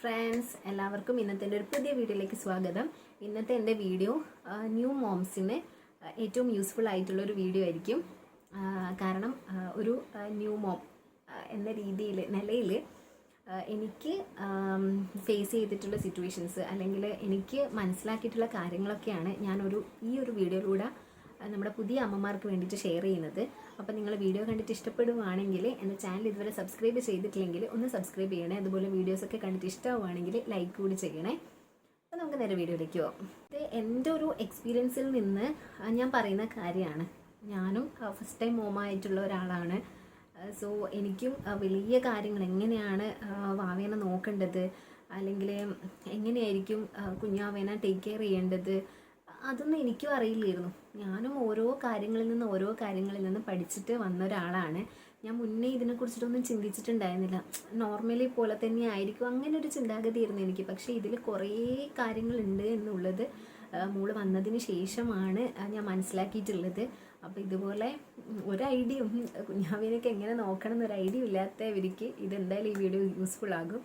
Friends എല്ലാവർക്കും ഇന്നത്തെ എന്റെ ഒരു പുതിയ വീഡിയോയിലേക്ക് സ്വാഗതം. ഇന്നത്തെ എന്റെ വീഡിയോ ന്യൂ മോംസിന് ഏറ്റവും യൂസ്ഫുൾ ആയിട്ടുള്ള ഒരു വീഡിയോ ആയിരിക്കും. കാരണം ഒരു ന്യൂ മോം എന്ന രീതിയിൽ നിലയിൽ എനിക്ക് ഫേസ് ചെയ്തിട്ടുള്ള സിറ്റുവേഷൻസ് അല്ലെങ്കിൽ എനിക്ക് മനസ്സിലാക്കിയിട്ടുള്ള കാര്യങ്ങളൊക്കെയാണ് ഞാനൊരു ഈ ഒരു വീഡിയോയിലൂടെ നമ്മുടെ പുതിയ അമ്മമാർക്ക് വേണ്ടിയിട്ട് ഷെയർ ചെയ്യുന്നത്. അപ്പോൾ നിങ്ങൾ വീഡിയോ കണ്ടിട്ട് ഇഷ്ടപ്പെടുവാണെങ്കിൽ എന്റെ ചാനൽ ഇതുവരെ സബ്സ്ക്രൈബ് ചെയ്തിട്ടില്ലെങ്കിൽ ഒന്ന് സബ്സ്ക്രൈബ് ചെയ്യണേ. അതുപോലെ വീഡിയോസൊക്കെ കണ്ടിട്ട് ഇഷ്ടമാവുകയാണെങ്കിൽ ലൈക്ക് കൂടി ചെയ്യണേ. അപ്പോൾ നമുക്ക് നേരെ വീഡിയോയിലേക്ക് പോകാം ഇത് എന്റെ ഒരു എക്സ്പീരിയൻസിൽ നിന്ന് ഞാൻ പറയുന്ന കാര്യമാണ്. ഞാനും ഫസ്റ്റ് ടൈം മോമായിട്ടുള്ള ഒരാളാണ്. സോ എനിക്കും വലിയ കാര്യങ്ങൾ എങ്ങനെയാണ് വാവേനെ നോക്കേണ്ടത്? അല്ലെങ്കിൽ എങ്ങനെയായിരിക്കും കുഞ്ഞാവേനെ ടേക്ക് കെയർ ചെയ്യേണ്ടത്? അതൊന്നും എനിക്കും അറിയില്ലായിരുന്നു. ഞാനും ഓരോ കാര്യങ്ങളിൽ നിന്ന് ഓരോ കാര്യങ്ങളിൽ നിന്ന് പഠിച്ചിട്ട് വന്ന ഒരാളാണ്. ഞാൻ മുന്നേ ഇതിനെക്കുറിച്ചിട്ടൊന്നും ചിന്തിച്ചിട്ടുണ്ടായിരുന്നില്ല. നോർമലി പോലെ തന്നെ ആയിരിക്കും. അങ്ങനെ ഒരു ചിന്താഗതിയായിരുന്നു എനിക്ക്. പക്ഷേ ഇതിൽ കുറേ കാര്യങ്ങളുണ്ട് എന്നുള്ളത് മോൾ വന്നതിന് ശേഷമാണ് ഞാൻ മനസ്സിലാക്കിയിട്ടുള്ളത്. അപ്പോൾ ഇതുപോലെ ഒരു ഐഡിയയും കുഞ്ഞാവിനൊക്കെ എങ്ങനെ നോക്കണം എന്നൊരു ഐഡിയ ഇല്ലാത്തവർക്ക് ഇതെന്തായാലും ഈ വീഡിയോ യൂസ്ഫുൾ ആകും.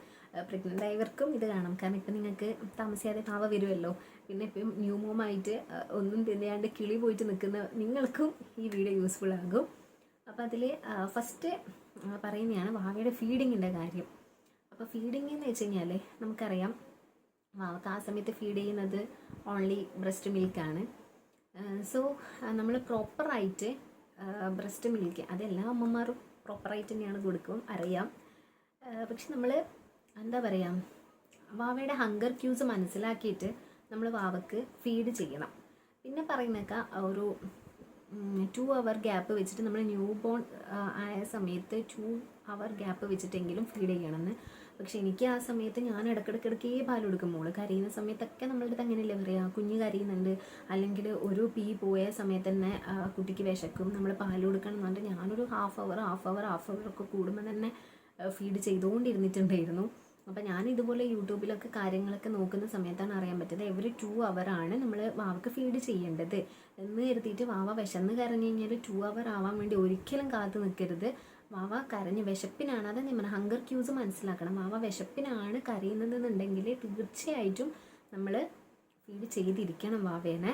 പ്രഗ്നന്റ് ആയവർക്കും ഇത് കാണാം. കാരണം ഇപ്പം നിങ്ങൾക്ക് താമസിയാതെ പാവ വരുമല്ലോ. പിന്നെ ഇപ്പം ന്യൂ മോമായിട്ട് ഒന്നും തിന്നയാണ്ട് കിളി പോയിട്ട് നിൽക്കുന്ന നിങ്ങൾക്കും ഈ വീഡിയോ യൂസ്ഫുൾ ആകും. അപ്പം അതിൽ ഫസ്റ്റ് പറയുന്നതാണ് വാവയുടെ ഫീഡിങ്ങിന്റെ കാര്യം. അപ്പോൾ ഫീഡിങ് എന്ന് വെച്ച് കഴിഞ്ഞാൽ നമുക്കറിയാം വാവക്ക് ആ സമയത്ത് ഫീഡ് ചെയ്യുന്നത് ഓൺലി ബ്രസ്റ്റ് മിൽക്കാണ് സോ നമ്മൾ പ്രോപ്പറായിട്ട് ബ്രസ്റ്റ് മിൽക്ക് അതെല്ലാ അമ്മമാരും പ്രോപ്പറായിട്ട് തന്നെയാണ് കൊടുക്കും അറിയാം. പക്ഷെ നമ്മൾ എന്താ പറയുക വാവയുടെ ഹങ്കർ ക്യൂസ് മനസ്സിലാക്കിയിട്ട് നമ്മൾ വാവക്ക് ഫീഡ് ചെയ്യണം. പിന്നെ പറയുന്നൊക്കെ ഒരു ടു അവർ ഗ്യാപ്പ് വെച്ചിട്ട് നമ്മൾ ന്യൂ ബോൺ ആയ സമയത്ത് ടു അവർ ഗ്യാപ്പ് വെച്ചിട്ടെങ്കിലും ഫീഡ് ചെയ്യണമെന്ന് പക്ഷെ എനിക്ക് ആ സമയത്ത് ഞാൻ ഇടയ്ക്കിടയ്ക്കിടയ്ക്കേ പാൽ കൊടുക്കും മോൾ കരയുന്ന സമയത്തൊക്കെ നമ്മളുടെ അടുത്ത് അങ്ങനെയല്ലേ പറയുക കുഞ്ഞ് കരയുന്നുണ്ട്. അല്ലെങ്കിൽ ഒരു പീ പോയ സമയത്ത് തന്നെ കുട്ടിക്ക് വിശക്കും. നമ്മൾ പാൽ കൊടുക്കണം എന്നുണ്ട് ഞാനൊരു half hour half hour half hour ഒക്കെ കൂടുമ്പോൾ തന്നെ ഫീഡ് ചെയ്തുകൊണ്ടിരുന്നിട്ടുണ്ടായിരുന്നു അപ്പോൾ ഞാൻ ഇതുപോലെ യൂട്യൂബിലൊക്കെ കാര്യങ്ങളൊക്കെ നോക്കുന്ന സമയത്താണ് അറിയാൻ പറ്റുന്നത്. എവറി ടു ആണ് നമ്മൾ വാവക്ക് ഫീഡ് ചെയ്യേണ്ടത്. എന്ന് കരുതിയിട്ട് വാവ വിശന്ന് കരഞ്ഞു കഴിഞ്ഞാൽ ടു അവർ ആവാൻ വേണ്ടി ഒരിക്കലും കാത്തു നിൽക്കരുത് വാവ കരഞ്ഞ് വിശപ്പിനാണ്. അത് നമ്മൾ ഹങ്കർ ക്യൂസ് മനസ്സിലാക്കണം. വാവ വിശപ്പിനാണ് കരയുന്നതെന്നുണ്ടെങ്കിൽ തീർച്ചയായിട്ടും നമ്മൾ ഫീഡ് ചെയ്തിരിക്കണം വാവേനെ.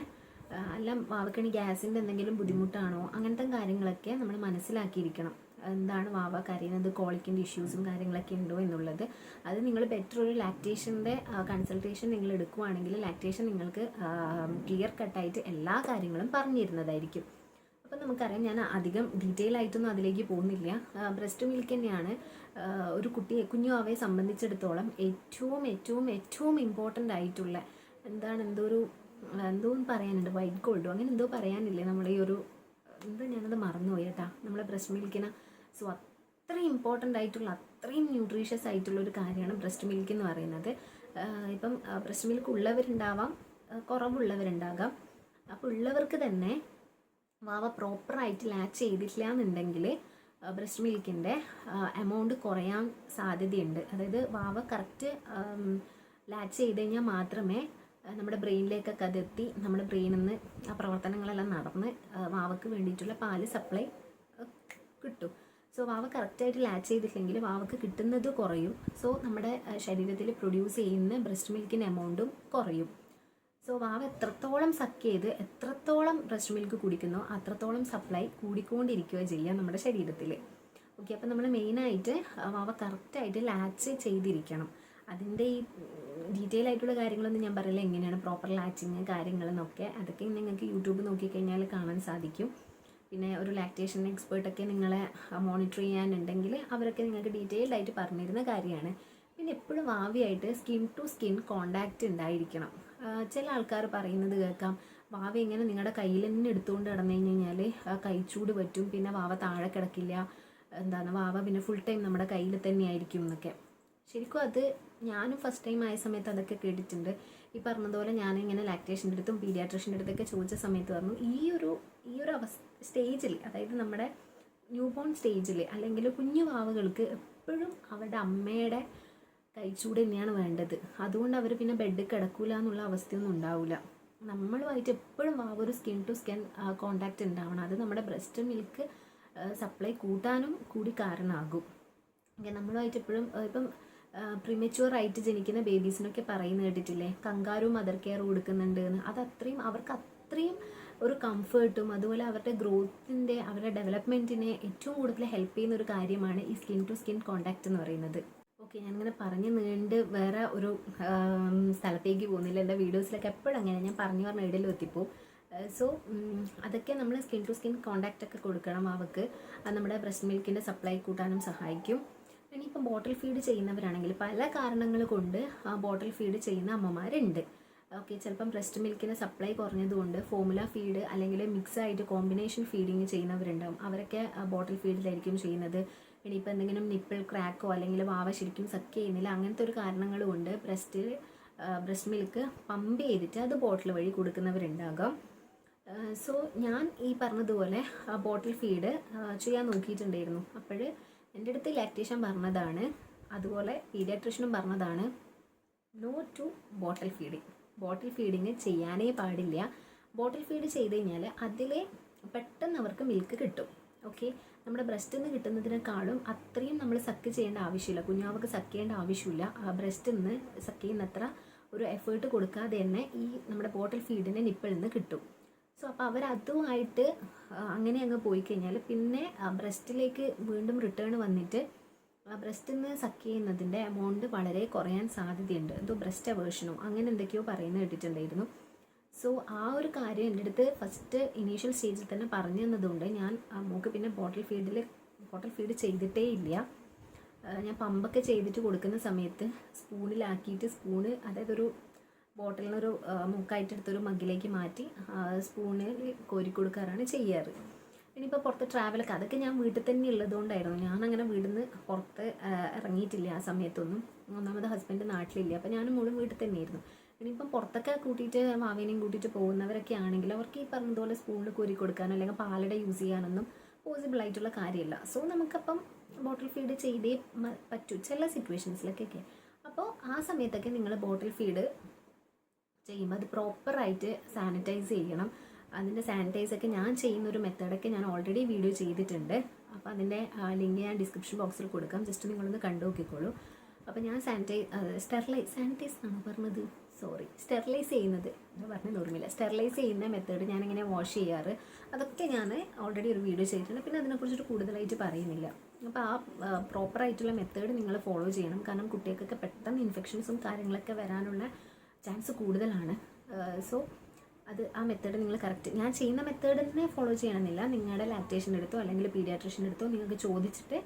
അല്ല വാവക്കണി ഗ്യാസിന്റെ എന്തെങ്കിലും ബുദ്ധിമുട്ടാണോ? അങ്ങനത്തെ കാര്യങ്ങളൊക്കെ നമ്മൾ മനസ്സിലാക്കിയിരിക്കണം. എന്താണ് വാവ കരയുന്നത്? കോളിക്കിന്റെ ഇഷ്യൂസും കാര്യങ്ങളൊക്കെ ഉണ്ടോ എന്നുള്ളത്. അത് നിങ്ങൾ ബെറ്റർ ഒരു ലാക്ടേഷന്റെ കൺസൾട്ടേഷൻ നിങ്ങൾ എടുക്കുവാണെങ്കിൽ ലാക്ടേഷൻ നിങ്ങൾക്ക് ക്ലിയർ കട്ടായിട്ട് എല്ലാ കാര്യങ്ങളും പറഞ്ഞു തരുന്നതായിരിക്കും അപ്പം നമുക്കറിയാം ഞാൻ അധികം ഡീറ്റെയിൽ ആയിട്ടൊന്നും അതിലേക്ക് പോകുന്നില്ല. ബ്രസ്റ്റ് മിൽക്ക് തന്നെയാണ് ഒരു കുട്ടിയെ കുഞ്ഞു അവയെ സംബന്ധിച്ചിടത്തോളം ഏറ്റവും ഏറ്റവും ഏറ്റവും ഇമ്പോർട്ടന്റ് ആയിട്ടുള്ള എന്താണ് എന്തോ ഒരു എന്തോ പറയാനുണ്ട്. വൈറ്റ് ഗോൾഡോ അങ്ങനെ എന്തോ പറയാനില്ലേ? നമ്മുടെ ഈ ഒരു എന്താ ഞാനത് മറന്നുപോയി കേട്ടാ. നമ്മളെ ബ്രസ്റ്റ് മിൽക്കിന് സോ അത്രയും ഇമ്പോർട്ടന്റ് ആയിട്ടുള്ള അത്രയും ന്യൂട്രീഷ്യസ് ആയിട്ടുള്ള ഒരു കാര്യമാണ് ബ്രസ്റ്റ് മിൽക്ക് എന്ന് പറയുന്നത്. ഇപ്പം ബ്രസ്റ്റ് മിൽക്ക് ഉള്ളവരുണ്ടാവാം കുറവുള്ളവരുണ്ടാകാം. അപ്പോൾ ഉള്ളവർക്ക് തന്നെ വാവ പ്രോപ്പറായിട്ട് ലാച്ച് ചെയ്തിട്ടില്ല എന്നുണ്ടെങ്കിൽ ബ്രസ്റ്റ് മിൽക്കിന്റെ എമൗണ്ട് കുറയാൻ സാധ്യതയുണ്ട്. അതായത് വാവ കറക്റ്റ് ലാച്ച് ചെയ്ത് കഴിഞ്ഞാൽ മാത്രമേ നമ്മുടെ ബ്രെയിനിലേക്കൊക്കെ അതെത്തി നമ്മുടെ ബ്രെയിനിൽ നിന്ന് ആ പ്രവർത്തനങ്ങളെല്ലാം നടന്ന് വാവക്ക് വേണ്ടിയിട്ടുള്ള പാൽ സപ്ലൈ കിട്ടും. സോ വാവ കറക്റ്റായിട്ട് ലാച്ച് ചെയ്തിട്ടില്ലെങ്കിൽ വാവക്ക് കിട്ടുന്നത് കുറയും. സോ നമ്മുടെ ശരീരത്തിൽ പ്രൊഡ്യൂസ് ചെയ്യുന്ന ബ്രസ്റ്റ് മിൽക്കിന്റെ എമൗണ്ടും കുറയും. സോ വാവ എത്രത്തോളം സക്ക് ചെയ്ത് എത്രത്തോളം ബ്രസ്റ്റ് മിൽക്ക് കുടിക്കുന്നോ അത്രത്തോളം സപ്ലൈ കൂടിക്കൊണ്ടിരിക്കുകയോ ചെയ്യുക നമ്മുടെ ശരീരത്തിൽ. ഓക്കെ അപ്പം നമ്മൾ മെയിനായിട്ട് വാവ കറക്റ്റായിട്ട് ലാച്ച് ചെയ്തിരിക്കണം. അതിന്റെ ഈ ഡീറ്റെയിൽ ആയിട്ടുള്ള കാര്യങ്ങളൊന്നും ഞാൻ പറയില്ല. എങ്ങനെയാണ് പ്രോപ്പർ ലാച്ചിങ് കാര്യങ്ങളെന്നൊക്കെ. അതൊക്കെ നിങ്ങൾക്ക് യൂട്യൂബ് നോക്കിക്കഴിഞ്ഞാൽ കാണാൻ സാധിക്കും. പിന്നെ ഒരു ലാക്ടേഷൻ എക്സ്പേർട്ടൊക്കെ നിങ്ങളെ മോണിറ്റർ ചെയ്യാനുണ്ടെങ്കിൽ അവരൊക്കെ നിങ്ങൾക്ക് ഡീറ്റെയിൽഡ് ആയിട്ട് പറഞ്ഞിരുന്ന കാര്യമാണ്. പിന്നെ എപ്പോഴും വാവിയായിട്ട് സ്കിൻ ടു സ്കിൻ കോണ്ടാക്റ്റ് ഉണ്ടായിരിക്കണം. ചില ആൾക്കാർ പറയുന്നത് കേൾക്കാം വാവ ഇങ്ങനെ നിങ്ങളുടെ കയ്യിൽ തന്നെ എടുത്തുകൊണ്ട് കിടന്നു കഴിഞ്ഞ് കഴിഞ്ഞാൽ കൈച്ചൂട് പറ്റും പിന്നെ വാവ താഴെ കിടക്കില്ല എന്താണ് വാവ പിന്നെ ഫുൾ ടൈം നമ്മുടെ കയ്യിൽ തന്നെ ആയിരിക്കും എന്നൊക്കെ. ശരിക്കും അത് ഞാനും ഫസ്റ്റ് ടൈം ആയ സമയത്ത് അതൊക്കെ കേട്ടിട്ടുണ്ട്. ഈ പറഞ്ഞതുപോലെ ഞാനിങ്ങനെ ലാക്ടേഷന്റെ അടുത്തും പീഡിയാട്രിഷ്യന്റെ അടുത്തൊക്കെ ചോദിച്ച സമയത്ത് പറഞ്ഞു ഈ ഒരു ഈ ഒരു അവസ്ഥ സ്റ്റേജിൽ അതായത് നമ്മുടെ ന്യൂ ബോൺ സ്റ്റേജിൽ അല്ലെങ്കിൽ കുഞ്ഞു വാവകൾക്ക് എപ്പോഴും അവരുടെ അമ്മയുടെ കൈച്ചൂട് തന്നെയാണ് വേണ്ടത്. അതുകൊണ്ട് അവർ പിന്നെ ബെഡ് കിടക്കൂല എന്നുള്ള അവസ്ഥയൊന്നും ഉണ്ടാവില്ല നമ്മളുമായിട്ട് എപ്പോഴും വാവ് ഒരു സ്കിൻ ടു സ്കിൻ കോണ്ടാക്റ്റ് ഉണ്ടാവണം. അത് നമ്മുടെ ബ്രസ്റ്റ് മിൽക്ക് സപ്ലൈ കൂട്ടാനും കൂടി കാരണമാകും. നമ്മളുമായിട്ട് എപ്പോഴും ഇപ്പം പ്രിമച്യൂർ ആയിട്ട് ജനിക്കുന്ന ബേബീസിനൊക്കെ പറയുന്ന കേട്ടിട്ടില്ലേ? കങ്കാരു മദർ കെയർ കൊടുക്കുന്നുണ്ട് എന്ന്. അത് അത്രയും അവർക്ക് അത്രയും ഒരു കംഫേർട്ടും അതുപോലെ അവരുടെ ഗ്രോത്തിന്റെ അവരുടെ ഡെവലപ്മെന്റിനെ ഏറ്റവും കൂടുതൽ ഹെൽപ്പ് ചെയ്യുന്ന ഒരു കാര്യമാണ് ഈ സ്കിൻ ടു സ്കിൻ കോണ്ടാക്ട് എന്ന് പറയുന്നത്. ഓക്കെ ഞാനിങ്ങനെ പറഞ്ഞ് നീണ്ട് വേറെ ഒരു സ്ഥലത്തേക്ക് പോകുന്നില്ല. എന്റെ വീഡിയോസിലൊക്കെ എപ്പോഴും അങ്ങനെ. ഞാൻ പറഞ്ഞു പറഞ്ഞ ഇടയിൽ എത്തിപ്പോവും. സോ അതൊക്കെ നമ്മൾ സ്കിൻ ടു സ്കിൻ കോണ്ടാക്റ്റ് ഒക്കെ കൊടുക്കണം അവർക്ക്. നമ്മുടെ ബ്രസ്റ്റ് മിൽക്കിന്റെ സപ്ലൈ കൂട്ടാനും സഹായിക്കും. ഇനിയിപ്പോൾ ബോട്ടിൽ ഫീഡ് ചെയ്യുന്നവരാണെങ്കിൽ പല കാരണങ്ങൾ കൊണ്ട് ആ ബോട്ടിൽ ഫീഡ് ചെയ്യുന്ന അമ്മമാരുണ്ട്. ഓക്കെ ചിലപ്പം ബ്രസ്റ്റ് മിൽക്കിന് സപ്ലൈ കുറഞ്ഞതുകൊണ്ട് ഫോമുല ഫീഡ് അല്ലെങ്കിൽ മിക്സ് ആയിട്ട് കോമ്പിനേഷൻ ഫീഡിങ് ചെയ്യുന്നവരുണ്ടാവും. അവരൊക്കെ ബോട്ടിൽ ഫീഡിലായിരിക്കും ചെയ്യുന്നത്. ഇനിയിപ്പോൾ എന്തെങ്കിലും നിപ്പിൾ ക്രാക്കോ അല്ലെങ്കിൽ വാവ ശരിക്കും സക്ക് ചെയ്യുന്നില്ല അങ്ങനത്തെ ഒരു കാരണങ്ങളും ഉണ്ട്. ബ്രസ്റ്റിൽ ബ്രസ്റ്റ് മിൽക്ക് പമ്പ് ചെയ്തിട്ട് അത് ബോട്ടിൽ വഴി കൊടുക്കുന്നവരുണ്ടാകാം. സോ ഞാൻ ഈ പറഞ്ഞതുപോലെ ബോട്ടിൽ ഫീഡ് ചെയ്യാൻ നോക്കിയിട്ടുണ്ടായിരുന്നു. അപ്പോൾ എന്റെ അടുത്ത് ലാക്ടേഷൻ പറഞ്ഞതാണ്. അതുപോലെ പീഡിയാട്രിഷനും പറഞ്ഞതാണ് no to bottle feeding bottle feeding ചെയ്യാനേ പാടില്ല. ബോട്ടിൽ ഫീഡ് ചെയ്ത് കഴിഞ്ഞാൽ അതിലെ പെട്ടെന്ന് അവർക്ക് മിൽക്ക് കിട്ടും. ഓക്കെ നമ്മുടെ ബ്രസ്റ്റിൽ നിന്ന് കിട്ടുന്നതിനേക്കാളും അത്രയും നമ്മൾ സക്ക് ചെയ്യേണ്ട ആവശ്യമില്ല. കുഞ്ഞാവക്ക് സക്ക് ചെയ്യേണ്ട ആവശ്യമില്ല. ബ്രസ്റ്റിൽ നിന്ന് സക്ക് ചെയ്യുന്നത്ര ഒരു എഫേർട്ട് കൊടുക്കാതെ തന്നെ ഈ നമ്മുടെ ബോട്ടിൽ ഫീഡിന് നിപ്പിളിൽ നിന്ന് കിട്ടും. സോ അപ്പോൾ അവരതുമായിട്ട് അതുമായിട്ട് അങ്ങനെ അങ്ങ് പോയി കഴിഞ്ഞാൽ പിന്നെ ബ്രസ്റ്റിലേക്ക് വീണ്ടും റിട്ടേൺ വന്നിട്ട് ബ്രസ്റ്റിൽ നിന്ന് സക്ക് ചെയ്യുന്നതിന്റെ എമൗണ്ട് വളരെ കുറയാൻ സാധ്യതയുണ്ട്. എന്തോ ബ്രസ്റ്റ് അവേഴ്ഷനോ അങ്ങനെ എന്തൊക്കെയോ പറയുന്നത് കേട്ടിട്ടുണ്ടായിരുന്നു. സോ ആ ഒരു കാര്യം എന്റെ അടുത്ത് ഫസ്റ്റ് ഇനീഷ്യൽ സ്റ്റേജിൽ തന്നെ പറഞ്ഞു തന്നതുകൊണ്ട് ഞാൻ മോക്ക് പിന്നെ ബോട്ടിൽ ഫീഡിൽ ബോട്ടിൽ ഫീഡ് ചെയ്തിട്ടേ ഇല്ല. ഞാൻ പമ്പൊക്കെ ചെയ്തിട്ട് കൊടുക്കുന്ന സമയത്ത് സ്പൂണിലാക്കിയിട്ട് സ്പൂണ് അതായത് ഒരു ബോട്ടിലിനൊരു മൂക്കായിട്ടെടുത്തൊരു മഗ്ഗിലേക്ക് മാറ്റി സ്പൂണിൽ കോരി കൊടുക്കാറാണ് ചെയ്യാറ്. ഇനിയിപ്പോൾ പുറത്ത് ട്രാവലൊക്കെ അതൊക്കെ ഞാൻ വീട്ടിൽ തന്നെ ഉള്ളതുകൊണ്ടായിരുന്നു. ഞാൻ അങ്ങനെ വീട്ടിൽ നിന്ന് പുറത്ത് ഇറങ്ങിയിട്ടില്ല ആ സമയത്തൊന്നും. ഒന്നാമത് ഹസ്ബൻഡ് നാട്ടിലില്ല. അപ്പോൾ ഞാനും മോളും വീട്ടിൽ തന്നെയായിരുന്നു. ഇനിയിപ്പം പുറത്തൊക്കെ കൂട്ടിയിട്ട് മാവേനെയും കൂട്ടിയിട്ട് പോകുന്നവരൊക്കെ ആണെങ്കിൽ അവർക്ക് ഈ പറഞ്ഞതുപോലെ സ്പൂണിൽ കോരി കൊടുക്കാനോ അല്ലെങ്കിൽ പാലട യൂസ് ചെയ്യാനൊന്നും പോസിബിൾ ആയിട്ടുള്ള കാര്യമല്ല. സോ നമുക്കപ്പം ബോട്ടിൽ ഫീഡ് ചെയ്തേ പറ്റൂ. ചില സിറ്റുവേഷൻസിലൊക്കെ അപ്പോൾ ആ സമയത്തൊക്കെ നിങ്ങൾ ബോട്ടിൽ ഫീഡ് ചെയ്യുമ്പോൾ അത് പ്രോപ്പറായിട്ട് സാനിറ്റൈസ് ചെയ്യണം. അതിന്റെ സാനിറ്റൈസൊക്കെ ഞാൻ ചെയ്യുന്ന ഒരു മെത്തേഡൊക്കെ ഞാൻ ഓൾറെഡി വീഡിയോ ചെയ്തിട്ടുണ്ട്. അപ്പോൾ അതിന്റെ ലിങ്ക് ഞാൻ ഡിസ്ക്രിപ്ഷൻ ബോക്സിൽ കൊടുക്കാം. ജസ്റ്റ് നിങ്ങളൊന്ന് കണ്ടു നോക്കിക്കോളൂ. അപ്പോൾ ഞാൻ സാനിറ്റൈസ് സ്റ്റെറിലൈസ് സാനിറ്റൈസ് ആണ് പറഞ്ഞത്? സോറി സ്റ്റെറിലൈസ് ചെയ്യുന്നത്. ഞാൻ പറഞ്ഞത് ഓർമ്മയില്ല. സ്റ്റെറിലൈസ് ചെയ്യുന്ന മെത്തേഡ് ഞാനിങ്ങനെ വാഷ് ചെയ്യാറ്. അതൊക്കെ ഞാൻ ഓൾറെഡി ഒരു വീഡിയോ ചെയ്തിട്ടുണ്ട്. പിന്നെ അതിനെക്കുറിച്ചിട്ട് കൂടുതലായിട്ട് പറയുന്നില്ല. അപ്പോൾ ആ പ്രോപ്പറായിട്ടുള്ള മെത്തേഡ് നിങ്ങൾ ഫോളോ ചെയ്യണം. കാരണം കുട്ടികൾക്കൊക്കെ പെട്ടെന്ന് ഇൻഫെക്ഷൻസും കാര്യങ്ങളൊക്കെ വരാനുള്ള ചാൻസ് കൂടുതലാണ്. സോ അത് ആ മെത്തേഡ് നിങ്ങൾ കറക്റ്റ് ഞാൻ ചെയ്യുന്ന മെത്തേഡ് തന്നെ ഫോളോ ചെയ്യണമെന്നില്ല. നിങ്ങളുടെ ലാക്ടേഷൻ എടുത്തോ അല്ലെങ്കിൽ പീഡിയാട്രിഷ്യന്റെ എടുത്തോ നിങ്ങൾക്ക് ചോദിച്ചിട്ട്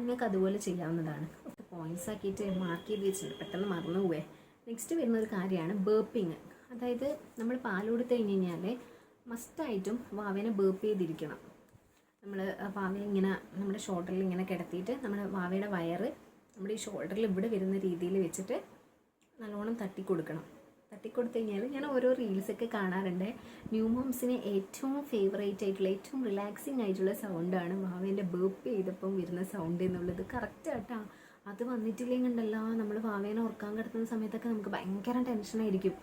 നിങ്ങൾക്ക് അതുപോലെ ചെയ്യാവുന്നതാണ്. പോയിന്റ്സ് ആക്കിയിട്ട് മാർക്ക് ചെയ്ത് വെച്ചിട്ടുണ്ട്. പെട്ടെന്ന് മറന്നു പോവേ. നെക്സ്റ്റ് വരുന്ന ഒരു കാര്യമാണ് ബേപ്പിങ് അതായത് നമ്മൾ പാൽ കൊടുത്തു കഴിഞ്ഞ് കഴിഞ്ഞാൽ മസ്റ്റായിട്ടും വാവേനെ ബേപ്പ് ചെയ്തിരിക്കണം. നമ്മൾ വാവയെ ഇങ്ങനെ നമ്മുടെ ഷോൾഡറിൽ ഇങ്ങനെ കിടത്തിയിട്ട് നമ്മുടെ വാവയുടെ വയറ് നമ്മുടെ ഈ ഷോൾഡറിൽ ഇവിടെ വരുന്ന രീതിയിൽ വെച്ചിട്ട് നല്ലോണം തട്ടി കൊടുക്കണം. തട്ടിക്കൊടുത്തു കഴിഞ്ഞാൽ ഞാൻ ഓരോ റീൽസൊക്കെ കാണാറുണ്ട്. ന്യൂ മോംസിന് ഏറ്റവും ഫേവറേറ്റ് ആയിട്ടുള്ള ഏറ്റവും റിലാക്സിങ് ആയിട്ടുള്ള സൗണ്ടാണ് വാവേന്റെ ബേപ്പ് ചെയ്തപ്പം വരുന്ന സൗണ്ട് എന്നുള്ളത്. കറക്റ്റ് ആട്ടാ. അത് വന്നിട്ടില്ലെങ്കിണ്ടല്ലോ നമ്മൾ വാവേനെ ഉറക്കാൻ കിടത്തുന്ന സമയത്തൊക്കെ നമുക്ക് ഭയങ്കര ടെൻഷനായിരിക്കും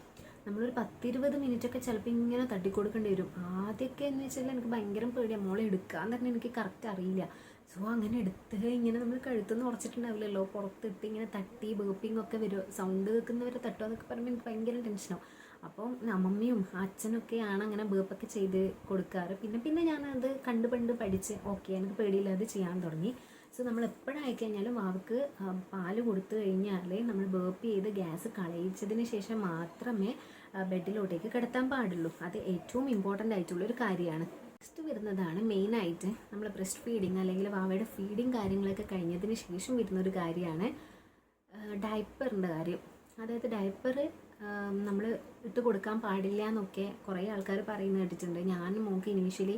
നമ്മളൊരു പത്തിരുപത് മിനിറ്റൊക്കെ ചിലപ്പോൾ ഇങ്ങനെ തട്ടിക്കൊടുക്കേണ്ടി വരും. ആദ്യമൊക്കെ എന്ന് വെച്ചാൽ എനിക്ക് ഭയങ്കര പേടിയാണ് മോളെ എടുക്കാൻ തന്നെ എനിക്ക് കറക്റ്റ് അറിയില്ല. സോ അങ്ങനെ എടുത്ത് ഇങ്ങനെ നമ്മൾ കഴുത്തുനിന്ന് ഉറച്ചിട്ടുണ്ടാവില്ലല്ലോ പുറത്തിട്ട് ഇങ്ങനെ തട്ടി ബേപ്പിംഗ് ഒക്കെ വരും. സൗണ്ട് കേൾക്കുന്നവരെ തട്ടുക എന്നൊക്കെ പറയുമ്പോൾ എനിക്ക് ഭയങ്കര ടെൻഷനാവും അപ്പം അമ്മമ്മയും അച്ഛനൊക്കെയാണ് അങ്ങനെ ബേപ്പൊക്കെ ചെയ്ത് കൊടുക്കാറ്. പിന്നെ പിന്നെ ഞാനത് കണ്ട് പണ്ട് പഠിച്ച് ഓക്കെ എനിക്ക് പേടിയില്ലാതെ ചെയ്യാൻ തുടങ്ങി. സോ നമ്മൾ എപ്പോഴായി കഴിഞ്ഞാലും അവർക്ക് പാൽ കൊടുത്തു കഴിഞ്ഞാൽ നമ്മൾ ബേപ്പ് ചെയ്ത് ഗ്യാസ് കളയിച്ചതിന് ശേഷം മാത്രമേ ബെഡിലോട്ടേക്ക് കിടത്താൻ പാടുള്ളൂ. അത് ഏറ്റവും ഇമ്പോർട്ടന്റ് ആയിട്ടുള്ളൊരു കാര്യമാണ്. നെക്സ്റ്റ് വരുന്നതാണ് മെയിനായിട്ട് നമ്മൾ ബ്രസ്റ്റ് ഫീഡിങ് അല്ലെങ്കിൽ വാവയുടെ ഫീഡിങ് കാര്യങ്ങളൊക്കെ കഴിഞ്ഞതിന് ശേഷം വരുന്ന ഒരു കാര്യമാണ് ഡയപ്പറിന്റെ കാര്യം. അതായത് ഡയപ്പർ നമ്മൾ ഇട്ട് കൊടുക്കാൻ പാടില്ല എന്നൊക്കെ കുറേ ആൾക്കാർ പറയുന്നത് കേട്ടിട്ടുണ്ട്. ഞാൻ മോക്ക് ഇനീഷ്യലി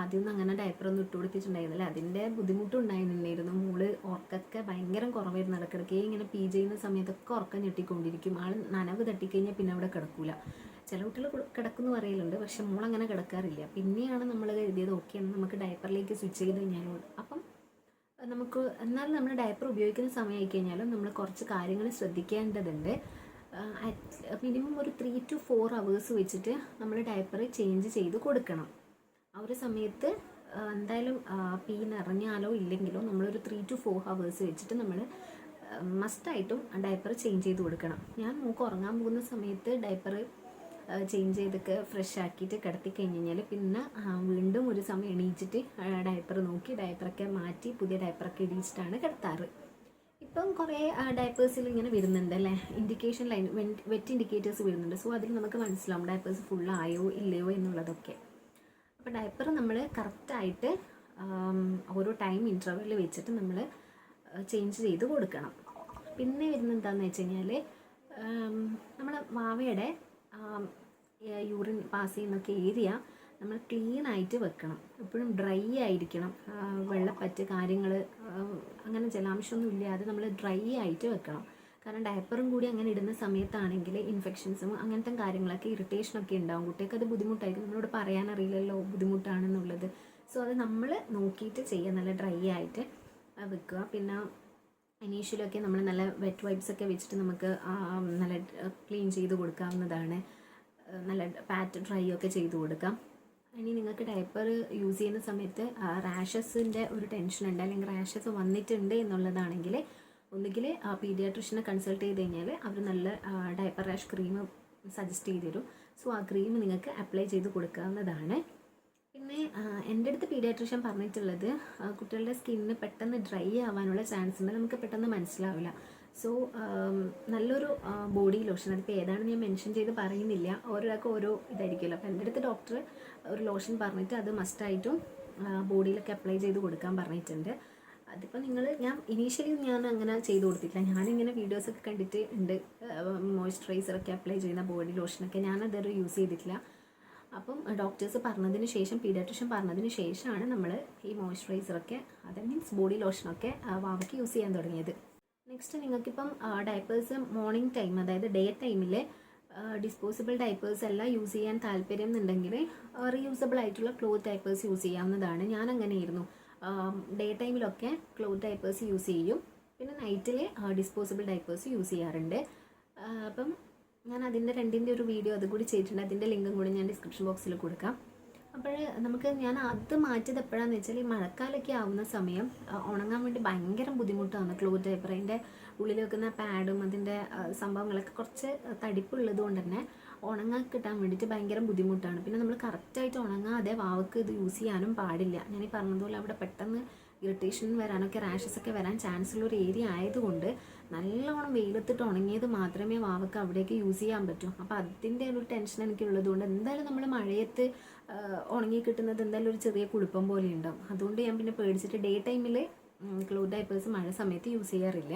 ആദ്യമൊന്നും അങ്ങനെ ഡയപ്പറൊന്നും ഇട്ട് കൊടുത്തിട്ടുണ്ടായിരുന്നില്ല. അതിന്റെ ബുദ്ധിമുട്ടുണ്ടായിരുന്നില്ലായിരുന്നു. മോൾ ഉറക്കൊക്കെ ഭയങ്കര കുറവായിരുന്നു. ഇടക്കിടക്ക് ഇങ്ങനെ പി ചെയ്യുന്ന സമയത്തൊക്കെ ഉറക്കം ഞെട്ടിക്കൊണ്ടിരിക്കും. ആൾ നനവ് തട്ടിക്കഴിഞ്ഞാൽ പിന്നെ അവിടെ കിടക്കൂല. ചില കുട്ടികൾ കിടക്കുന്നു പറയലുണ്ട്. പക്ഷെ അങ്ങനെ കിടക്കാറില്ല. പിന്നെയാണ് നമ്മൾ കരുതിയത് ഓക്കെ നമുക്ക് ഡയപ്പറിലേക്ക് സ്വിച്ച് ചെയ്ത് കഴിഞ്ഞാലും അപ്പം നമുക്ക് എന്നാലും നമ്മൾ ഡയപ്പർ ഉപയോഗിക്കുന്ന സമയമായി കഴിഞ്ഞാലും നമ്മൾ കുറച്ച് കാര്യങ്ങൾ ശ്രദ്ധിക്കേണ്ടതുണ്ട്. മിനിമം ഒരു ത്രീ ടു ഫോർ അവേഴ്സ് വെച്ചിട്ട് നമ്മൾ ഡയപ്പർ ചേഞ്ച് ചെയ്ത് കൊടുക്കണം. ആ ഒരു സമയത്ത് എന്തായാലും പീ നിറഞ്ഞാലോ ഇല്ലെങ്കിലോ നമ്മളൊരു ത്രീ ടു ഫോർ ഹവേഴ്സ് വെച്ചിട്ട് നമ്മൾ മസ്റ്റായിട്ടും ഡയപ്പർ ചേഞ്ച് ചെയ്ത് കൊടുക്കണം. ഞാൻ മൂക്ക് ഉറങ്ങാൻ പോകുന്ന സമയത്ത് ഡയപ്പർ ചേഞ്ച് ചെയ്തൊക്കെ ഫ്രഷ് ആക്കിയിട്ട് കിടത്തി കഴിഞ്ഞ് കഴിഞ്ഞാൽ പിന്നെ വീണ്ടും ഒരു സമയം എണീച്ചിട്ട് ഡയപ്പർ നോക്കി ഡയപ്പറൊക്കെ മാറ്റി പുതിയ ഡയപ്പറൊക്കെ ഇടിച്ചിട്ടാണ് കിടത്താറ്. ഇപ്പം കുറേ ഡയപ്പേഴ്സിൽ ഇങ്ങനെ വരുന്നുണ്ട് അല്ലേ? ഇൻഡിക്കേഷൻ ലൈൻ വെറ്റ് ഇൻഡിക്കേറ്റേഴ്സ് വരുന്നുണ്ട്. സോ അതിൽ നമുക്ക് മനസ്സിലാവും ഡയപ്പേഴ്സ് ഫുള്ളായോ ഇല്ലയോ എന്നുള്ളതൊക്കെ. അപ്പോൾ ഡയപ്പർ നമ്മൾ കറക്റ്റായിട്ട് ഓരോ ടൈം ഇന്റർവെല്ലിൽ വെച്ചിട്ട് നമ്മൾ ചേഞ്ച് ചെയ്ത് കൊടുക്കണം. പിന്നെ വരുന്ന എന്താണെന്ന് വെച്ച് കഴിഞ്ഞാൽ നമ്മൾ വാവയുടെ യൂറിൻ പാസ് ചെയ്യുന്നൊക്കെ ഏരിയ നമ്മൾ ക്ലീൻ ആയിട്ട് വെക്കണം. എപ്പോഴും ഡ്രൈ ആയിരിക്കണം. വെള്ളപ്പറ്റ് കാര്യങ്ങൾ അങ്ങനെ ജലാംശമൊന്നും ഇല്ലാതെ നമ്മൾ ഡ്രൈ ആയിട്ട് വെക്കണം. കാരണം ഡയപ്പറും കൂടി അങ്ങനെ ഇടുന്ന സമയത്താണെങ്കിൽ ഇൻഫെക്ഷൻസും അങ്ങനത്തെ കാര്യങ്ങളൊക്കെ ഇറിറ്റേഷനൊക്കെ ഉണ്ടാവും. കുട്ടികൾക്ക് അത് ബുദ്ധിമുട്ടായിരിക്കും. നമ്മളോട് പറയാനറിയില്ലല്ലോ ബുദ്ധിമുട്ടാണെന്നുള്ളത്. സോ അത് നമ്മൾ നോക്കിയിട്ട് ചെയ്യുക നല്ല ഡ്രൈ ആയിട്ട് വെക്കുക. പിന്നെ ഇനീഷ്യലൊക്കെ നമ്മൾ നല്ല വെറ്റ് വൈപ്സ് ഒക്കെ വെച്ചിട്ട് നമുക്ക് നല്ല ക്ലീൻ ചെയ്ത് കൊടുക്കാവുന്നതാണ്. നല്ല പാറ്റ് ഡ്രൈ ഒക്കെ ചെയ്ത് കൊടുക്കാം. ഇനി നിങ്ങൾക്ക് ഡയപ്പർ യൂസ് ചെയ്യുന്ന സമയത്ത് റാഷസിന്റെ ഒരു ടെൻഷൻ ഉണ്ട്. അല്ലെങ്കിൽ റാഷസ് വന്നിട്ടുണ്ട് എന്നുള്ളതാണെങ്കിൽ ഒന്നുകിൽ പീഡിയാട്രിഷനെ കൺസൾട്ട് ചെയ്ത് കഴിഞ്ഞാൽ അവർ നല്ല ഡയപ്പർ റാഷ് ക്രീം സജസ്റ്റ് ചെയ്ത് തരും. സോ ആ ക്രീം നിങ്ങൾക്ക് അപ്ലൈ ചെയ്ത് കൊടുക്കാവുന്നതാണ്. പിന്നെ എന്റെ അടുത്ത് പീഡിയാട്രിഷ്യൻ പറഞ്ഞിട്ടുള്ളത് ആ, കുട്ടികളുടെ സ്കിന്നിന് പെട്ടെന്ന് ഡ്രൈ ആവാനുള്ള ചാൻസ് ഉണ്ട് നമുക്ക് പെട്ടെന്ന് മനസ്സിലാവില്ല. സോ നല്ലൊരു ബോഡി ലോഷൻ അതിപ്പോൾ ഏതാണ് ഞാൻ മെൻഷൻ ചെയ്ത് പറയുന്നില്ല. ഓരോരാൾക്ക് ഓരോ ഇതായിരിക്കുമല്ലോ. അപ്പോൾ എന്റെ അടുത്ത് ഡോക്ടർ ഒരു ലോഷൻ പറഞ്ഞിട്ട് അത് മസ്റ്റായിട്ടും ബോഡിയിലൊക്കെ അപ്ലൈ ചെയ്ത് കൊടുക്കാൻ പറഞ്ഞിട്ടുണ്ട്. അതിപ്പോൾ നിങ്ങൾ ഞാൻ ഇനീഷ്യലി ഞാൻ അങ്ങനെ ചെയ്തു കൊടുത്തിട്ടില്ല. ഞാനിങ്ങനെ വീഡിയോസൊക്കെ കണ്ടിട്ട് ഉണ്ട്. മോയ്സ്ചറൈസറൊക്കെ അപ്ലൈ ചെയ്യുന്ന ബോഡി ലോഷനൊക്കെ ഞാൻ അതൊരു യൂസ് ചെയ്തിട്ടില്ല. അപ്പം ഡോക്ടേഴ്സ് പറഞ്ഞതിന് ശേഷം പീഡിയാട്രിഷ്യൻ പറഞ്ഞതിന് ശേഷമാണ് നമ്മൾ ഈ മോയ്സ്ചറൈസറൊക്കെ അത് മീൻസ് ബോഡി ലോഷനൊക്കെ വാവയ്ക്ക് യൂസ് ചെയ്യാൻ തുടങ്ങിയത്. നെക്സ്റ്റ് നിങ്ങൾക്കിപ്പം ഡയപ്പേഴ്സ് മോർണിംഗ് ടൈം അതായത് ഡേ ടൈമിൽ ഡിസ്പോസിബിൾ ഡയപ്പേഴ്സ് എല്ലാം യൂസ് ചെയ്യാൻ താല്പര്യം എന്നുണ്ടെങ്കിൽ റീയൂസബിൾ ആയിട്ടുള്ള ക്ലോത്ത് ഡയപ്പേഴ്സ് യൂസ് ചെയ്യാവുന്നതാണ്. ഞാൻ അങ്ങനെയായിരുന്നു ഡേ ടൈമിലൊക്കെ ക്ലോത്ത് ഡയപ്പേഴ്സ് യൂസ് ചെയ്യും. പിന്നെ നൈറ്റിൽ ഡിസ്പോസിബിൾ ഡയപ്പേഴ്സ് യൂസ് ചെയ്യാറുണ്ട്. അപ്പം ഞാൻ അതിന്റെ രണ്ടിന്റെ ഒരു വീഡിയോ അതും കൂടി ചെയ്തിട്ടുണ്ട്. അതിന്റെ ലിങ്കും കൂടി ഞാൻ ഡിസ്ക്രിപ്ഷൻ ബോക്സിൽ കൊടുക്കാം. അപ്പോൾ നമുക്ക് ഞാൻ അത് മാറ്റിയത് എപ്പോഴാന്ന് വെച്ചാൽ ഈ മഴക്കാലമൊക്കെ ആവുന്ന സമയം ഉണങ്ങാൻ വേണ്ടി ഭയങ്കര ബുദ്ധിമുട്ടാണ് ക്ലോത്ത് പേപ്പർ അതിന്റെ ഉള്ളിൽ വെക്കുന്ന പാഡും അതിന്റെ സംഭവങ്ങളൊക്കെ കുറച്ച് തടിപ്പുള്ളത് കൊണ്ട് തന്നെ ഉണങ്ങാൻ കിട്ടാൻ വേണ്ടിയിട്ട് ഭയങ്കര ബുദ്ധിമുട്ടാണ്. പിന്നെ നമ്മൾ കറക്റ്റായിട്ട് ഉണങ്ങാതെ വാവക്ക് ഇത് യൂസ് ചെയ്യാനും പാടില്ല. ഞാൻ ഈ പറഞ്ഞതുപോലെ അവിടെ പെട്ടെന്ന് ഇറിറ്റേഷൻ വരാനൊക്കെ റാഷസ് ഒക്കെ വരാൻ ചാൻസ് ഉള്ള ഒരു ഏരിയ ആയതുകൊണ്ട് നല്ലോണം വെയിലത്തിട്ട് ഉണങ്ങിയത് മാത്രമേ വാവക്ക് അവിടേക്ക് യൂസ് ചെയ്യാൻ പറ്റൂ. അപ്പോൾ അതിന്റെ ഒരു ടെൻഷൻ എനിക്കുള്ളത് കൊണ്ട് എന്തായാലും നമ്മൾ മഴയത്ത് ഉണങ്ങി കിട്ടുന്നത് എന്തായാലും ഒരു ചെറിയ കുളിപ്പം പോലെ ഉണ്ടാവും. അതുകൊണ്ട് ഞാൻ പിന്നെ പേടിച്ചിട്ട് ഡേ ടൈമിൽ ക്ലോത്ത് ഡൈപ്പേഴ്സ് മഴ സമയത്ത് യൂസ് ചെയ്യാറില്ല.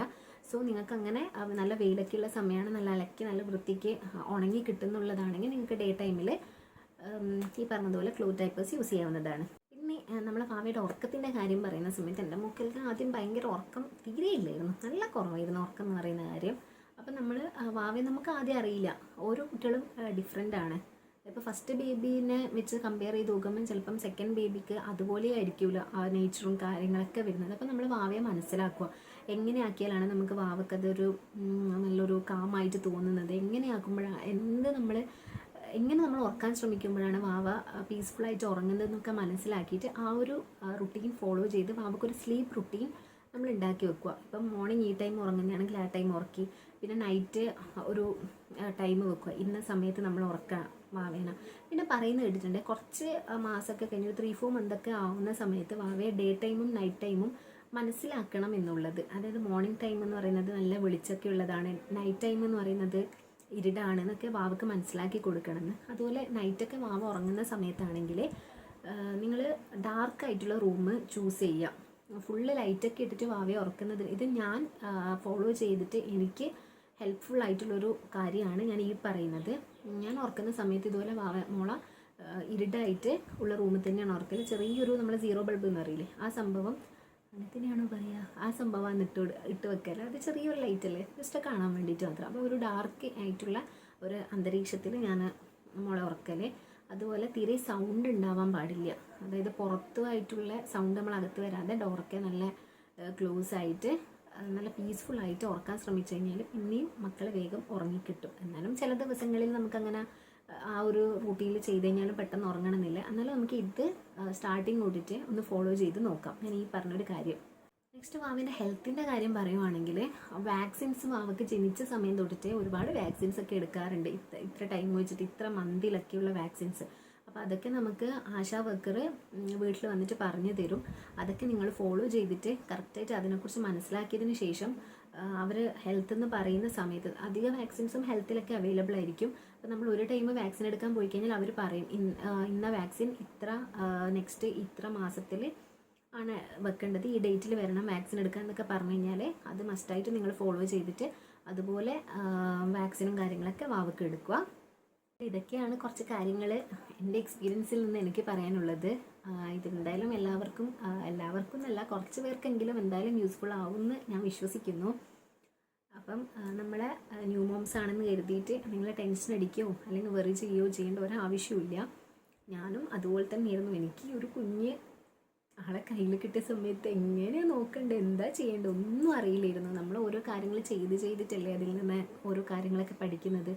സോ നിങ്ങൾക്ക് അങ്ങനെ നല്ല വെയിലൊക്കെയുള്ള സമയമാണ് നല്ല അലക്കി നല്ല വൃത്തിക്ക് ഉണങ്ങി കിട്ടുന്നുള്ളതാണെങ്കിൽ നിങ്ങൾക്ക് ഡേ ടൈമിൽ ഈ പറഞ്ഞതുപോലെ ക്ലോത്ത് ടൈപ്പേഴ്സ് യൂസ് ചെയ്യാവുന്നതാണ്. പിന്നെ നമ്മളെ ഭാവിയുടെ ഉറക്കത്തിന്റെ കാര്യം പറയുന്ന സമയത്ത് എന്റെ മക്കൾക്ക് ആദ്യം ഭയങ്കര ഉറക്കം തീരെയില്ലായിരുന്നു നല്ല കുറവായിരുന്നു ഉറക്കം എന്ന് പറയുന്ന കാര്യം. അപ്പം നമ്മൾ വാവയെ നമുക്ക് ആദ്യം അറിയില്ല. ഓരോ കുട്ടികളും ഡിഫറെന്റ് ആണ്. ഇപ്പോൾ ഫസ്റ്റ് ബേബീനെ വെച്ച് കമ്പയർ ചെയ്ത് നോക്കുമ്പോൾ ചിലപ്പം സെക്കൻഡ് ബേബിക്ക് അതുപോലെ ആയിരിക്കില്ല ആ നേച്ചറും കാര്യങ്ങളൊക്കെ വരുന്നത്. അപ്പോൾ നമ്മൾ വാവയെ മനസ്സിലാക്കുക. എങ്ങനെയാക്കിയാലാണ് നമുക്ക് വാവക്ക് അതൊരു നല്ലൊരു കാമായിട്ട് തോന്നുന്നത്? എങ്ങനെയാക്കുമ്പോഴാണ് എന്ത് നമ്മൾ എങ്ങനെ നമ്മൾ ഉറക്കാൻ ശ്രമിക്കുമ്പോഴാണ് വാവ പീസ്ഫുള്ളായിട്ട് ഉറങ്ങുന്നതെന്നൊക്കെ മനസ്സിലാക്കിയിട്ട് ആ ഒരു റുട്ടീൻ ഫോളോ ചെയ്ത് വാവക്കൊരു സ്ലീപ്പ് റുട്ടീൻ നമ്മൾ ഉണ്ടാക്കി വെക്കുക. ഇപ്പം മോർണിംഗ് ഈ ടൈം ഉറങ്ങുന്നതാണെങ്കിൽ ആ ടൈം ഉറക്കി പിന്നെ നൈറ്റ് ഒരു ടൈം വെക്കുക. ഇന്ന സമയത്ത് നമ്മൾ ഉറക്കണം. വാവേന പിന്നെ പറയുന്നത് കേട്ടിട്ടുണ്ട് കുറച്ച് മാസമൊക്കെ കഴിഞ്ഞ് ഒരു ത്രീ ഫോർ മന്തൊക്കെ ആവുന്ന സമയത്ത് വാവയെ ഡേ ടൈമും നൈറ്റ് ടൈമും മനസ്സിലാക്കണം എന്നുള്ളത്. അതായത് മോർണിംഗ് ടൈം എന്ന് പറയുന്നത് നല്ല വെളിച്ചൊക്കെ ഉള്ളതാണ്. നൈറ്റ് ടൈം എന്ന് പറയുന്നത് ഇരുടാണ് എന്നൊക്കെ വാവക്ക് മനസ്സിലാക്കി കൊടുക്കണമെന്ന്. അതുപോലെ നൈറ്റൊക്കെ വാവ ഉറങ്ങുന്ന സമയത്താണെങ്കിൽ നിങ്ങൾ ഡാർക്കായിട്ടുള്ള റൂം ചൂസ് ചെയ്യുക ഫുള്ള് ലൈറ്റൊക്കെ ഇട്ടിട്ട് വാവയെ ഉറക്കുന്നത് ഇത് ഞാൻ ഫോളോ ചെയ്തിട്ട് എനിക്ക് ഹെൽപ്ഫുൾ ആയിട്ടുള്ളൊരു കാര്യമാണ് ഞാൻ ഈ പറയുന്നത്. ഞാൻ ഉറക്കുന്ന സമയത്ത് ഇതുപോലെ മോള ഇരുട്ടായിട്ട് ഉള്ള റൂമിൽ തന്നെയാണ് ഉറക്കൽ ചെറിയൊരു നമ്മൾ സീറോ ബൾബ് എന്ന് അറിയില്ലേ ആ സംഭവം അങ്ങനെ തന്നെയാണോ പറയുക ആ സംഭവമാണ് ഇട്ട് ഇട്ട് വെക്കൽ അത് ചെറിയൊരു ലൈറ്റ് അല്ലേ? ജസ്റ്റ് കാണാൻ വേണ്ടിയിട്ട് മാത്രം. അപ്പോൾ ഒരു ഡാർക്ക് ആയിട്ടുള്ള ഒരു അന്തരീക്ഷത്തിൽ ഞാൻ മോളെ ഉറക്കൽ അതുപോലെ തീരെ സൗണ്ട് ഉണ്ടാവാൻ പാടില്ല. അതായത് പുറത്തുമായിട്ടുള്ള സൗണ്ട് നമ്മൾ അകത്ത് വരാതെ ഡോറൊക്കെ നല്ല ക്ലോസ് ആയിട്ട് നല്ല പീസ്ഫുൾ ആയിട്ട് ഉറക്കാൻ ശ്രമിച്ചു കഴിഞ്ഞാൽ പിന്നെയും മക്കൾ വേഗം ഉറങ്ങിക്കിട്ടും. എന്നാലും ചില ദിവസങ്ങളിൽ നമുക്കങ്ങനെ ആ ഒരു റൂട്ടീനിൽ ചെയ്ത് കഴിഞ്ഞാലും പെട്ടെന്ന് ഉറങ്ങണമെന്നില്ല. എന്നാലും നമുക്ക് ഇത് സ്റ്റാർട്ടിങ് തൊട്ടിട്ട് ഒന്ന് ഫോളോ ചെയ്ത് നോക്കാം. ഞാൻ ഈ പറഞ്ഞൊരു കാര്യം. നെക്സ്റ്റ് വാവിന്റെ ഹെൽത്തിന്റെ കാര്യം പറയുവാണെങ്കിൽ വാക്സിൻസ് വാവക്ക് ജനിച്ച സമയം തൊട്ടിട്ട് ഒരുപാട് വാക്സിൻസ് ഒക്കെ എടുക്കാറുണ്ട്. ഇത്ര ഇത്ര ടൈം വെച്ചിട്ട് ഇത്ര മന്തിലൊക്കെയുള്ള വാക്സിൻസ് അപ്പോൾ അതൊക്കെ നമുക്ക് ആശാ വർക്കർ വീട്ടിൽ വന്നിട്ട് പറഞ്ഞു തരും. അതൊക്കെ നിങ്ങൾ ഫോളോ ചെയ്തിട്ട് കറക്റ്റായിട്ട് അതിനെക്കുറിച്ച് മനസ്സിലാക്കിയതിന് ശേഷം അവർ ഹെൽത്ത് എന്ന് പറയുന്ന സമയത്ത് അധിക വാക്സിൻസും ഹെൽത്തിലൊക്കെ അവൈലബിൾ ആയിരിക്കും. അപ്പോൾ നമ്മൾ ഒരു ടൈം വാക്സിൻ എടുക്കാൻ പോയി കഴിഞ്ഞാൽ അവർ പറയും ഇന്ന വാക്സിൻ ഇത്ര നെക്സ്റ്റ് ഇത്ര മാസത്തിൽ ആണ് വെക്കേണ്ടത്. ഈ ഡേറ്റിൽ വരണം വാക്സിൻ എടുക്കാൻ എന്നൊക്കെ പറഞ്ഞു കഴിഞ്ഞാൽ അത് മസ്റ്റായിട്ട് നിങ്ങൾ ഫോളോ ചെയ്തിട്ട് അതുപോലെ വാക്സിനും കാര്യങ്ങളൊക്കെ വാവക്ക് എടുക്കുക. ഇതൊക്കെയാണ് കുറച്ച് കാര്യങ്ങൾ എന്റെ എക്സ്പീരിയൻസിൽ നിന്ന് എനിക്ക് പറയാനുള്ളത്. ഇതെന്തായാലും എല്ലാവർക്കും എല്ലാവർക്കും എന്നല്ല കുറച്ച് പേർക്കെങ്കിലും എന്തായാലും യൂസ്ഫുൾ ആവുമെന്ന് ഞാൻ വിശ്വസിക്കുന്നു. അപ്പം നമ്മളെ ന്യൂ മോംസ് ആണെന്ന് കരുതിയിട്ട് നിങ്ങളെ ടെൻഷൻ അടിക്കുകയോ അല്ലെങ്കിൽ വെറി ചെയ്യുകയോ ചെയ്യേണ്ട ഒരാവശ്യമില്ല ഞാനും അതുപോലെ തന്നെയായിരുന്നു. എനിക്ക് ഒരു കുഞ്ഞ് ആളെ കയ്യിൽ കിട്ടിയ സമയത്ത് എങ്ങനെയാണ് നോക്കേണ്ടത് എന്താ ചെയ്യേണ്ടത് ഒന്നും അറിയില്ലായിരുന്നു. നമ്മൾ ഓരോ കാര്യങ്ങൾ ചെയ്ത് ചെയ്തിട്ടല്ലേ അതിൽ നിന്ന് ഓരോ കാര്യങ്ങളൊക്കെ പഠിക്കുന്നത്.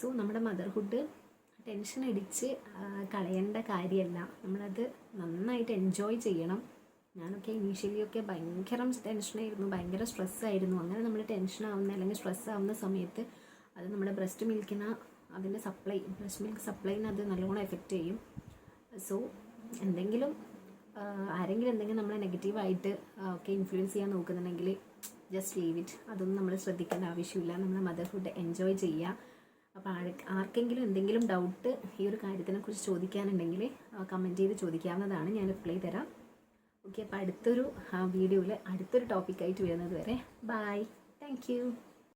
സോ നമ്മുടെ മദർഹുഡ് ടെൻഷൻ അടിച്ച് കളയേണ്ട കാര്യമല്ല. നമ്മളത് നന്നായിട്ട് എൻജോയ് ചെയ്യണം. ഞാനൊക്കെ ഇനീഷ്യലി ഒക്കെ ഭയങ്കര ടെൻഷനായിരുന്നു ഭയങ്കര സ്ട്രെസ്സായിരുന്നു. അങ്ങനെ നമ്മൾ ടെൻഷൻ ആവുന്ന അല്ലെങ്കിൽ സ്ട്രെസ് ആവുന്ന സമയത്ത് അത് നമ്മുടെ ബ്രസ്റ്റ് മിൽക്കിന് അതിന്റെ സപ്ലൈ ബ്രസ്റ്റ് മിൽക്ക് സപ്ലൈന് അത് നല്ലോണം എഫക്റ്റ് ചെയ്യും. സോ എന്തെങ്കിലും ആരെങ്കിലും എന്തെങ്കിലും നമ്മളെ നെഗറ്റീവായിട്ട് ഒക്കെ ഇൻഫ്ലുവൻസ് ചെയ്യാൻ നോക്കുന്നുണ്ടെങ്കിൽ ജസ്റ്റ് ലീവ് ഇറ്റ്. അതൊന്നും നമ്മൾ ശ്രദ്ധിക്കേണ്ട ആവശ്യമില്ല. നമ്മൾ മദർഹുഡ് എൻജോയ് ചെയ്യുക. അപ്പോൾ ആർക്കെങ്കിലും എന്തെങ്കിലും ഡൗട്ട് ഈ ഒരു കാര്യത്തിനെക്കുറിച്ച് ചോദിക്കാനുണ്ടെങ്കിൽ കമന്റ് ചെയ്ത് ചോദിക്കാവുന്നതാണ്. ഞാൻ റിപ്ലൈ തരാം. ഓക്കെ അപ്പോൾ അടുത്തൊരു വീഡിയോയിൽ അടുത്തൊരു ടോപ്പിക്കായിട്ട് വരുന്നത് വരെ. Bye thank